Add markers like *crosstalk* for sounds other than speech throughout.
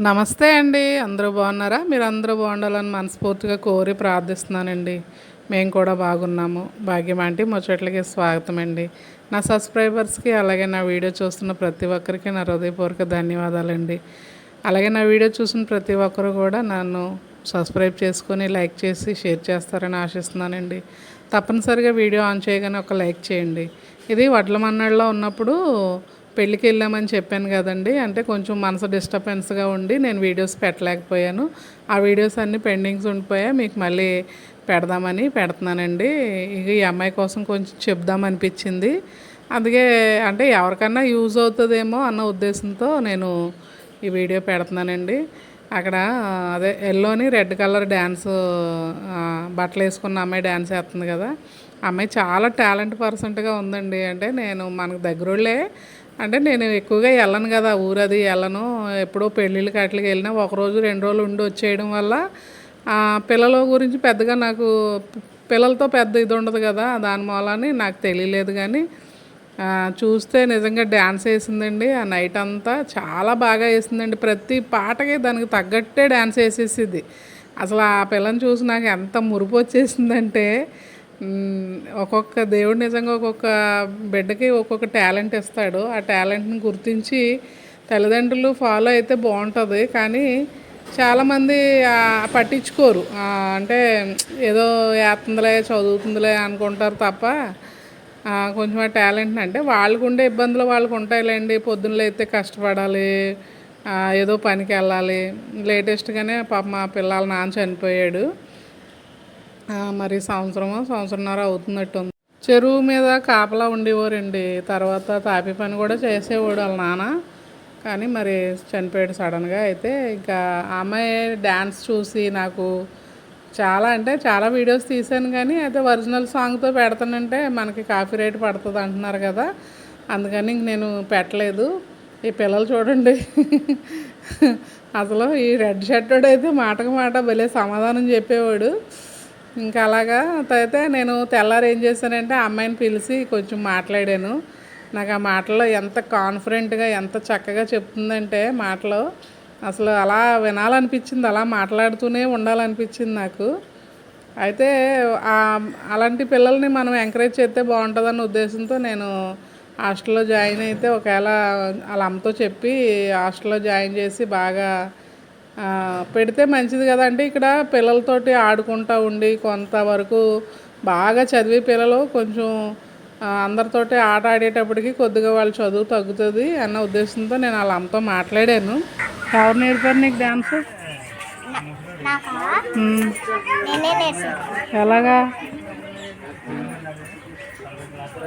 నమస్తే అండి. అందరూ బాగున్నారా? మీరు అందరూ బాగుండాలని మనస్ఫూర్తిగా కోరి ప్రార్థిస్తున్నానండి. మేము కూడా బాగున్నాము. భాగ్యం ఆంటీ ముచ్చట్లకి స్వాగతం అండి. నా సబ్స్క్రైబర్స్కి అలాగే నా వీడియో చూస్తున్న ప్రతి ఒక్కరికి నా హృదయపూర్వక ధన్యవాదాలండి. అలాగే నా వీడియో చూసిన ప్రతి ఒక్కరు కూడా నన్ను సబ్స్క్రైబ్ చేసుకొని లైక్ చేసి షేర్ చేస్తారని ఆశిస్తున్నానండి. తప్పనిసరిగా వీడియో ఆన్ చేయగానే ఒక లైక్ చేయండి. ఇది వడ్ల మన్నాళ్ళలో ఉన్నప్పుడు పెళ్ళికి వెళ్ళామని చెప్పాను కదండి. అంటే కొంచెం మనసు డిస్టర్బెన్స్గా ఉండి నేను వీడియోస్ పెట్టలేకపోయాను. ఆ వీడియోస్ అన్నీ పెండింగ్స్ ఉండిపోయా. మీకు మళ్ళీ పెడదామని పెడుతున్నానండి. ఇక ఈ అమ్మాయి కోసం కొంచెం చెప్దామనిపించింది అందుకే అంటే ఎవరికన్నా యూజ్ అవుతుందేమో అన్న ఉద్దేశంతో నేను ఈ వీడియో పెడుతున్నానండి. అక్కడ అదే ఎల్లోని రెడ్ కలర్ డ్యాన్స్ బట్టలు వేసుకున్న అమ్మాయి డ్యాన్స్ వేస్తుంది కదా. అమ్మాయి చాలా టాలెంట్ పర్సెంట్గా ఉందండి. అంటే నేను మనకు దగ్గరోళ్ళే అంటే నేను ఎక్కువగా వెళ్ళను కదా ఊరది వెళ్ళను. ఎప్పుడో పెళ్ళిళ్ళకి అట్లకి వెళ్ళినా ఒకరోజు రెండు రోజులు ఉండి వచ్చేయడం వల్ల పిల్లల గురించి పెద్దగా నాకు పిల్లలతో పెద్ద ఇది ఉండదు కదా దాని మూలని నాకు తెలియలేదు కానీ చూస్తే నిజంగా డ్యాన్స్ వేసిందండి. ఆ నైట్ అంతా చాలా బాగా వేసిందండి. ప్రతి పాటకి దానికి తగ్గట్టే డ్యాన్స్ వేసేసిద్ది అసలు ఆ పిల్లని చూసి నాకు ఎంత మురుపు వచ్చేసిందంటే ఒక్కొక్క దేవుడు నిజంగా ఒక్కొక్క బిడ్డకి ఒక్కొక్క టాలెంట్ ఇస్తాడు. ఆ టాలెంట్ని గుర్తించి తల్లిదండ్రులు ఫాలో అయితే బాగుంటుంది. కానీ చాలామంది పట్టించుకోరు. అంటే ఏదో వేస్తుందిలే చదువుతుందిలే అనుకుంటారు తప్ప కొంచెం ఆ టాలెంట్ని అంటే వాళ్ళకు ఉండే ఇబ్బందులు వాళ్ళకు ఉంటాయిలేండి. పొద్దున్నలో అయితే కష్టపడాలి ఏదో పనికి వెళ్ళాలి. లేటెస్ట్గానే పాప మా పిల్లల నాన్న చనిపోయాడు. మరి సంవత్సరమో సంవత్సరంన్నర అవుతున్నట్టు ఉంది చెరువు మీద కాపలా ఉండేవారండి. తర్వాత తాపి పని కూడా చేసేవాడు వాళ్ళ నాన్న. కానీ మరి చనిపోయాడు సడన్గా అయితే ఇంకా ఆ అమ్మాయి డ్యాన్స్ చూసి నాకు చాలా అంటే చాలా వీడియోస్ తీశాను కానీ అయితే ఒరిజినల్ సాంగ్తో పెడతానంటే మనకి కాపీ రేట్ పడుతుంది అంటున్నారు కదా. అందుకని ఇంక నేను పెట్టలేదు. ఈ పిల్లలు చూడండి. అసలు ఈ రెడ్ షర్ట్ అయితే మాటకు మాట భలే సమాధానం చెప్పేవాడు. ఇంకా అలాగా అయితే నేను తెల్లారు ఏం చేశానంటే ఆ అమ్మాయిని పిలిచి కొంచెం మాట్లాడాను. నాకు ఆ మాటలో ఎంత కాన్ఫిడెంట్గా ఎంత చక్కగా చెప్తుందంటే మాటలు అసలు అలా వినాలనిపించింది అలా మాట్లాడుతూనే ఉండాలనిపించింది నాకు. అయితే అలాంటి పిల్లల్ని మనం ఎంకరేజ్ చేస్తే బాగుంటుందన్న ఉద్దేశంతో నేను హాస్టల్లో జాయిన్ అయితే ఒకవేళ వాళ్ళ అమ్మతో చెప్పి హాస్టల్లో జాయిన్ చేసి బాగా పెడితే మంచిది కదా అంటే ఇక్కడ పిల్లలతోటి ఆడుకుంటూ ఉండి కొంతవరకు బాగా చదివే పిల్లలు కొంచెం అందరితోటి ఆట ఆడేటప్పటికి కొద్దిగా వాళ్ళ చదువు తగ్గుతుంది అన్న ఉద్దేశంతో నేను వాళ్ళ అమ్మతో మాట్లాడాను. ఎవరు నేర్పారు నీకు డ్యాన్స్? ఎలాగా?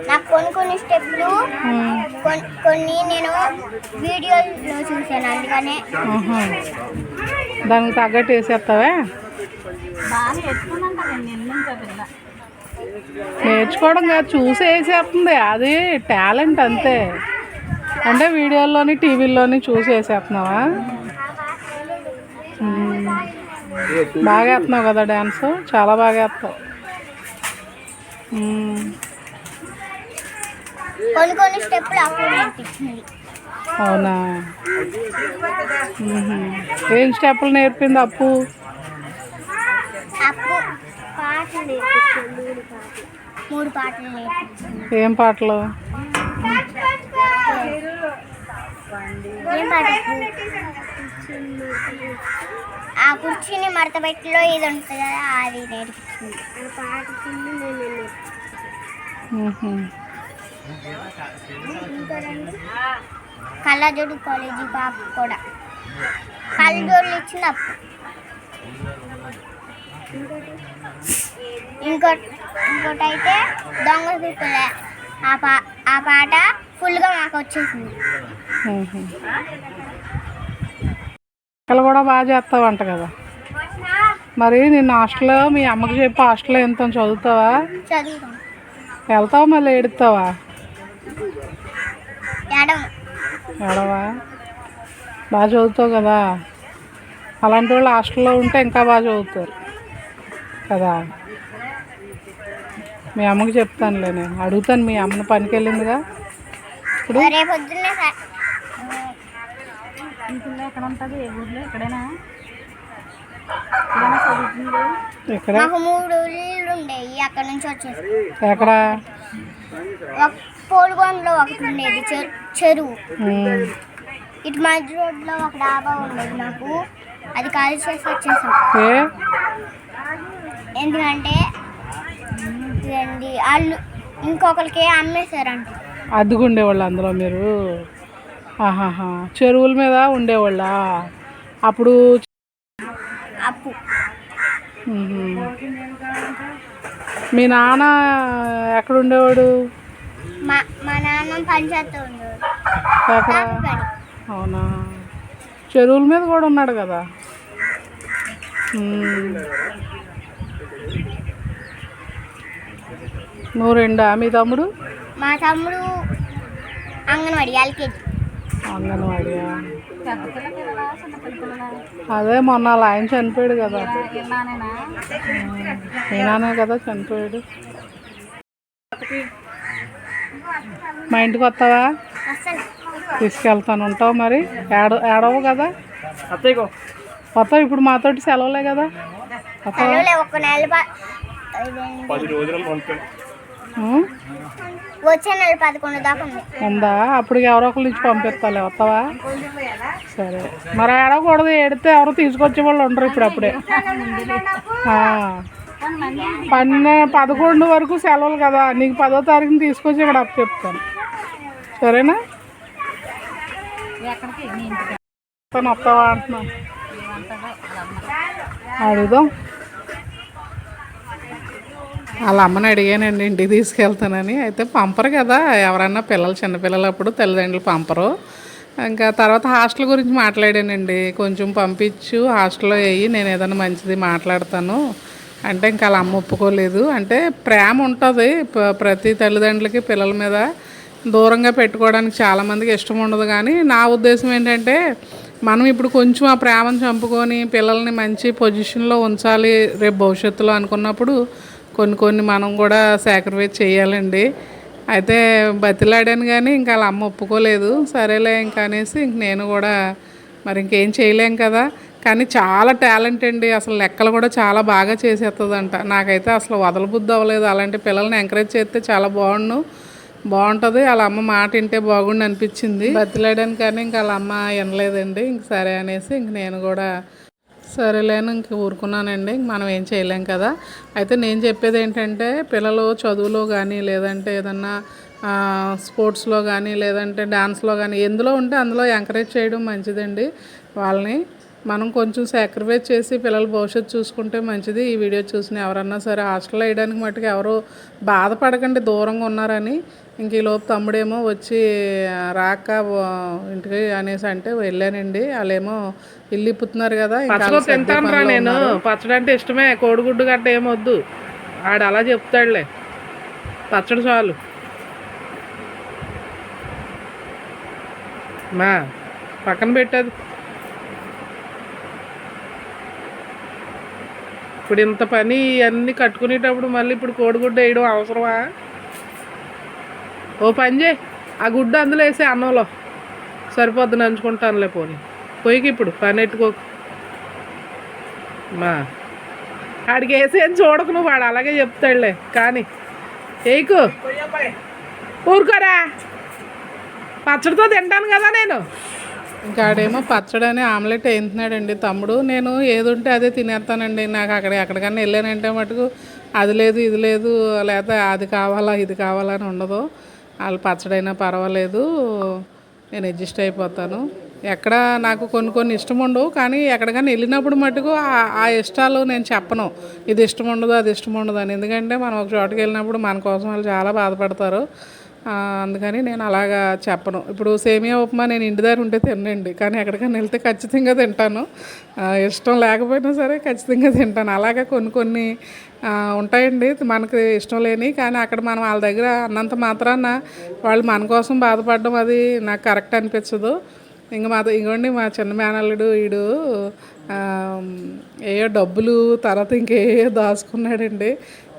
నాకు కొన్ని కొన్ని స్టెప్లు కొన్- కొన్ని నేను వీడియోలో చూశాను అందుకనే. దానికి తగ్గట్టు వేసేస్తావా? నేర్చుకోవడం కాదు చూసి వేసేస్తుంది. అది టాలెంట్ అంతే. అంటే వీడియోల్లోని టీవీల్లోని చూసి వేసేస్తున్నావా. బాగా వేస్తున్నావు కదా డ్యాన్స్ చాలా బాగా వేస్తావు. కొన్ని కొన్ని స్టెప్లు అప్పుడు నేర్పించింది అవునా. ఏం స్టెప్పులు నేర్పింది అప్పు? అప్పుడు పాటలు నేర్పించింది మూడు పాటలు. మూడు పాటలు నేర్పించింది. ఏం పాటలు? ఏం పాట? ఆ కుర్చీని మడతబెట్టిలో ఇది ఉంటుంది కదా అది నేర్పించింది. ఆ పాట నేను. కళ్ళజోడు కాలేజీ పాప కూడా. కళ్ళజోడులు ఇచ్చింది అప్పుడు ఇంకోటి ఇంకోటి అయితే దొంగ చూపులే. ఆ పా ఆ పాట ఫుల్గా మాకు వచ్చేసింది. మ్మ్. ఇక్కడ కూడా బాగా చేస్తావంట కదా. మరి నిన్న హాస్టల్లో మీ అమ్మకి చెప్పి హాస్టల్లో ఎంత చదువుతావా? చదువుతాం. వెళ్తావా మళ్ళీ ఏడుతావా? ఏడవా బాగా చదువుతావు కదా? అలాంటి వాళ్ళు హాస్టల్లో ఉంటే ఇంకా బాగా చదువుతారు. కదా? మీ అమ్మకి చెప్తానులే నేను. అడుగుతాను మీ అమ్మని పనికి వెళ్ళిందిగా ఇప్పుడు ఎక్కడ ఉంటుంది ఏ ఊర్లో? ఎక్కడైనా? ఎక్కడైనా చదువుతుంది? ఇక్కడ మాకు మూడు ఇల్లు ఉండేవి అక్కడ నుంచి వచ్చేసి. ఎక్కడ? పోలుగొండలో ఒకటి ఉండేది చెరువు. ఇటు మధ్య రోడ్లో ఒక డాబా ఉండేది నాకు అది ఖాళీ చేసి వచ్చేసాం. ఎందుకంటే ఇదండి వాళ్ళు ఇంకొకరికి అమ్మేశారంట. అద్దెకు ఉండేవాళ్ళు అందులో మీరు. ఆహాహా. చెరువుల మీద ఉండేవాళ్ళ? అప్పుడు అప్పు. మీ నాన్న ఎక్కడ ఉండేవాడు మా మా నాన్న పంచాయతీ ఎక్కడ అవునా? చెరువుల మీద కూడా ఉన్నాడు కదా. నువ్వు రెండా? మీ తమ్ముడు? మా తమ్ముడు అంగన్వాడి ఎల్కేజీ. అంగన్వాడియా? అదే మొన్న ఆయన చనిపోయాడు కదా. మీ నాన్నే కదా చనిపోయాడు. మా ఇంటికి వస్తావా? తీసుకెళ్తాను ఉంటావు మరి. ఏడ ఏడవు కదా. వస్తావు ఇప్పుడు మాతోటి సెలవులే కదా. వస్తావా? వచ్చే నెల పదకొండు దాకా ఉందా. అప్పుడు ఎవరో ఒకరు ఇచ్చి పంపిస్తాలే వస్తావా? సరే. మరి ఏడవకూడదు ఏడితే ఎవరు తీసుకొచ్చే వాళ్ళు ఉండరు ఇప్పుడు అప్పుడే. పన్నె పదకొండు వరకు సెలవులు కదా నీకు పదో తారీఖున తీసుకొచ్చి ఇక్కడ అప్పు చెప్తాను. సరేనా? తను వస్తావా అంటున్నాను. అడుగుదాం. వాళ్ళ అమ్మని అడిగానండి ఇంటికి తీసుకెళ్తానని. అయితే పంపరు కదా ఎవరన్నా పిల్లలు చిన్నపిల్లలు అప్పుడు తల్లిదండ్రులు పంపరు. ఇంకా తర్వాత హాస్టల్ గురించి మాట్లాడానండి. కొంచెం పంపించు హాస్టల్లో వేయి నేను ఏదైనా మంచిది మాట్లాడతాను. అంటే ఇంకా వాళ్ళ అమ్మ ఒప్పుకోలేదు. అంటే ప్రేమ ఉంటుంది ప్రతి తల్లిదండ్రులకి పిల్లల మీద దూరంగా పెట్టుకోవడానికి చాలామందికి ఇష్టం ఉండదు. కానీ నా ఉద్దేశం ఏంటంటే మనం ఇప్పుడు కొంచెం ఆ ప్రేమను చంపుకొని పిల్లల్ని మంచి పొజిషన్లో ఉంచాలి రేపు భవిష్యత్తులో అనుకున్నప్పుడు కొన్ని కొన్ని మనం కూడా సాక్రిఫైస్ చేయాలండి. అయితే బతిలాడాను కానీ ఇంకా వాళ్ళ అమ్మ ఒప్పుకోలేదు. సరేలే ఇంకా అనేసి ఇంక నేను కూడా మరి ఇంకేం చేయలేం కదా. కానీ చాలా టాలెంట్ అండి. అసలు లెక్కలు కూడా చాలా బాగా చేసేస్తుందంట నాకైతే అసలు వదలబుద్ధి అవ్వలేదు. అలాంటి పిల్లల్ని ఎంకరేజ్ చేస్తే చాలా బాగుండు. బాగుంటుంది. వాళ్ళ అమ్మ మాట వింటే బాగుండు అనిపించింది. బతిలాడాను కానీ ఇంకా వాళ్ళ అమ్మ వినలేదండి. ఇంక సరే అనేసి ఇంక నేను కూడా సరేలేను ఇంక ఊరుకున్నానండి. ఇంక మనం ఏం చేయలేం కదా. అయితే నేను చెప్పేది ఏంటంటే పిల్లలు చదువులో కానీ లేదంటే ఏదన్నా స్పోర్ట్స్లో కానీ లేదంటే డాన్స్లో కానీ ఎందులో ఉంటే అందులో ఎంకరేజ్ చేయడం మంచిదండి వాళ్ళని. మనం కొంచెం సాక్రిఫైస్ చేసి పిల్లల భవిష్యత్తు చూసుకుంటే మంచిది. ఈ వీడియో చూసిన ఎవరన్నా సరే హాస్టల్లో వేయడానికి మట్టుకు ఎవరు బాధపడకండి దూరంగా ఉన్నారని. ఇంక ఈ లోపు తమ్ముడేమో వచ్చి రాక ఇంటికి అనేసి అంటే వెళ్ళానండి. వాళ్ళేమో ఇల్లు ఇప్పుతున్నారు కదా తింటాను రా నేను. పచ్చడి అంటే ఇష్టమే కోడిగుడ్డు గట్ట ఏమొద్దు ఆడు అలా చెప్తాడులే. పచ్చడి చాలు. మా పక్కన పెట్టదు. ఇప్పుడు ఇంత పని అన్నీ కట్టుకునేటప్పుడు మళ్ళీ ఇప్పుడు కోడిగుడ్డు వేయడం అవసరమా? ఓ పని చేయి. ఆ గుడ్డు అందులో వేసే అన్నంలో సరిపోద్ది నంచుకుంటానులే పోనీ. పొయ్యికి ఇప్పుడు పని మా ఆడికి వేసి ఏం చూడకు నువ్వు వాడు అలాగే చెప్తాడులే. కానీ ఏకు ఊరుకోరా. పచ్చడితో తింటాను కదా నేను. ఇంకాడేమో పచ్చడి అని ఆమ్లెట్ వేయించినాడండి తమ్ముడు. నేను ఏది ఉంటే అదే తినేస్తానండి. నాకు అక్కడ ఎక్కడికన్నా వెళ్ళానంటే మటుకు అది లేదు ఇది లేదు లేకపోతే అది కావాలా ఇది కావాలా అని ఉండదు. వాళ్ళు పచ్చడైనా పర్వాలేదు. నేను అడ్జస్ట్ అయిపోతాను. ఎక్కడ నాకు కొన్ని కొన్ని ఇష్టం ఉండవు కానీ ఎక్కడికైనా వెళ్ళినప్పుడు మటుకు ఆ- ఇష్టాలు నేను చెప్పను. ఇది ఇష్టం ఉండదు అది ఇష్టం ఉండదు అని. ఎందుకంటే మనం ఒక చోటుకి వెళ్ళినప్పుడు మన కోసం వాళ్ళు చాలా బాధపడతారు. అందుకని నేను అలాగా చెప్పను. ఇప్పుడు సేమియా ఉప్మా నేను ఇంటి దగ్గర ఉంటే తినండి కానీ ఎక్కడికైనా వెళ్తే ఖచ్చితంగా తింటాను. ఇష్టం లేకపోయినా సరే ఖచ్చితంగా తింటాను. అలాగే కొన్ని కొన్ని ఉంటాయండి మనకి ఇష్టం లేని కానీ అక్కడ మనం వాళ్ళ దగ్గర అన్నంత మాత్రాన వాళ్ళు మన కోసం బాధపడడం అది నాకు కరెక్ట్ అనిపించదు. ఇంక మా ఇంకోండి మా చిన్న మేనల్లుడు వీడు ఏయో డబ్బులు తర్వాత ఇంకేయో దాచుకున్నాడండి.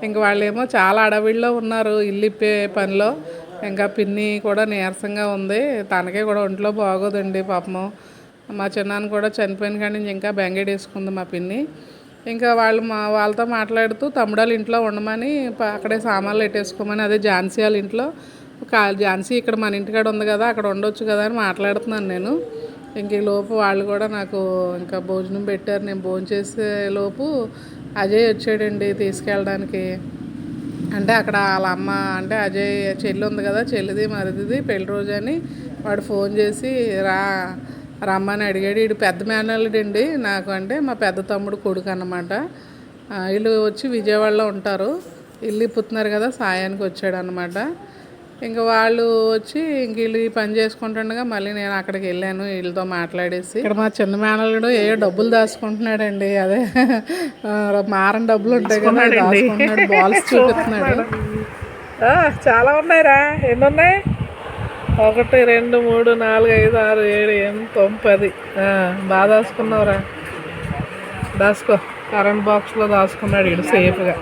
ఇంక వాళ్ళేమో చాలా అడవిల్లో ఉన్నారు ఇల్లు ఇప్పే పనిలో. ఇంకా పిన్ని కూడా నీరసంగా ఉంది. తనకే కూడా ఒంట్లో బాగోదండి పాపము. మా చిన్నాన్న కూడా చనిపోయిన కానీ ఇంకా బెంగేడ్ వేసుకుంది మా పిన్ని. ఇంకా వాళ్ళు మా వాళ్ళతో మాట్లాడుతూ తమ్ముడాలు ఇంట్లో ఉండమని అక్కడే సామాన్లు పెట్టేసుకోమని అదే ఝాన్సీ వాళ్ళ ఇంట్లో ఝాన్సీ ఇక్కడ మన ఇంటికాడ ఉంది కదా అక్కడ ఉండొచ్చు కదా అని మాట్లాడుతున్నాను నేను. ఇంక ఈ లోపు వాళ్ళు కూడా నాకు ఇంకా భోజనం పెట్టారు. నేను భోజనం చేసే లోపు అజయ్ వచ్చాడండి తీసుకెళ్ళడానికి. అంటే అక్కడ వాళ్ళ అమ్మ అంటే అజయ్ చెల్లి ఉంది కదా చెల్లిది మరిదిది పెళ్ళి రోజు అని వాడు ఫోన్ చేసి రా రమ్మని అడిగాడు. వీడు పెద్ద మేనల్డండి నాకు అంటే మా పెద్ద తమ్ముడు కొడుకు అన్నమాట. వీళ్ళు వచ్చి విజయవాడలో ఉంటారు. ఇల్లు ఇప్పుతున్నారు కదా సాయానికి వచ్చాడు అనమాట ఇంకా వాళ్ళు వచ్చి ఇంక వీళ్ళు ఈ పని చేసుకుంటుండగా మళ్ళీ నేను అక్కడికి వెళ్ళాను వీళ్ళతో మాట్లాడేసి. ఇక్కడ మా చిన్న మేనల్లుడు ఏ డబ్బులు దాచుకుంటున్నాడండి అదే. ఆ, మారం డబ్బులు ఉంటాయి కదా దాచుకుంటున్నాడు బాల్స్ *laughs* చూపిస్తున్నాడు. చాలా ఉన్నాయిరా. ఎన్ని ఉన్నాయి ఒకటి రెండు మూడు నాలుగు ఐదు ఆరు ఏడు ఎనిమిది తొమ్మిది పది బాగా దాచుకున్నావురా. దాచుకో. కరెంట్ బాక్స్లో దాచుకున్నాడు ఇడు సేఫ్గా.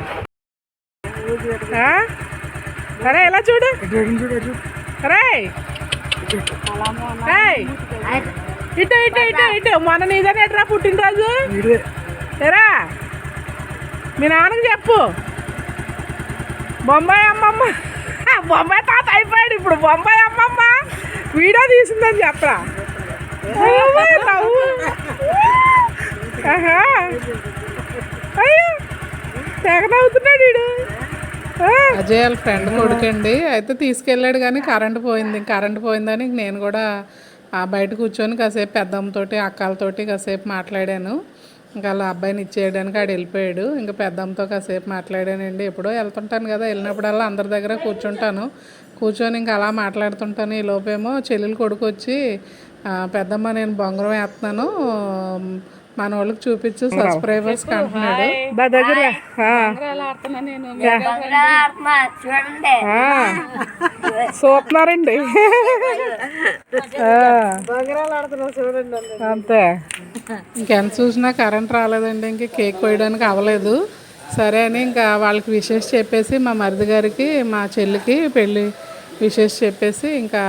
అరే ఎలా చూడు? అరే. ఇటు ఇటు ఇటు ఇటు. మొన్న నీదనే ఎట్రా పుట్టినరోజు? ఎరా. మీ నాన్నకి చెప్పు. బొంబాయి అమ్మమ్మ. బొంబాయి తాత అయిపోయాడు ఇప్పుడు. బొంబాయి అమ్మమ్మ వీడియో తీసిందని చెప్పరా. నవ్వు. తెగ నవ్వుతున్నాడు వీడు. అజయ్ వాళ్ళ ఫ్రెండ్ కొడుకండి. అయితే తీసుకెళ్ళాడు కానీ కరెంట్ పోయింది. కరెంట్ పోయిందని నేను కూడా ఆ బయట కూర్చొని కాసేపు పెద్దమ్మతోటి అక్కలతోటి కాసేపు మాట్లాడాను. ఇంకా వాళ్ళ అబ్బాయిని ఇచ్చేయడానికి ఆడు వెళ్ళిపోయాడు. ఇంకా పెద్దమ్మతో కాసేపు మాట్లాడానండి. ఎప్పుడో వెళ్తుంటాను కదా వెళ్ళినప్పుడల్లా అందరి దగ్గర కూర్చుంటాను. కూర్చొని ఇంకా అలా మాట్లాడుతుంటాను. ఈ లోపేమో చెల్లెలు కొడుకు వచ్చి "ఆ, పెద్దమ్మ నేను బొంగరం వేస్తున్నాను. మన వాళ్ళకి చూపించు సబ్స్క్రైబర్స్ అంటున్నాడు బా దగ్గర చూస్తున్నారండి అంతే. ఇంకెంత చూసినా కరెంట్ రాలేదండి ఇంక కేక్ కోయడానికి అవ్వలేదు. సరే అని ఇంకా వాళ్ళకి విషెస్ చెప్పేసి మా మరిది గారికి మా చెల్లికి పెళ్ళి విషెస్ చెప్పేసి ఇంకా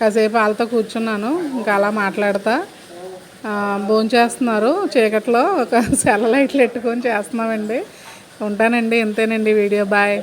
కాసేపు వాళ్ళతో కూర్చున్నాను. ఇంకా అలా మాట్లాడతా. భోంచేస్తున్నారు చీకట్లో ఒక *laughs* సెల లైట్లు పెట్టుకొని చేస్తున్నామండి. ఉంటానండి ఇంతేనండి వీడియో. బాయ్.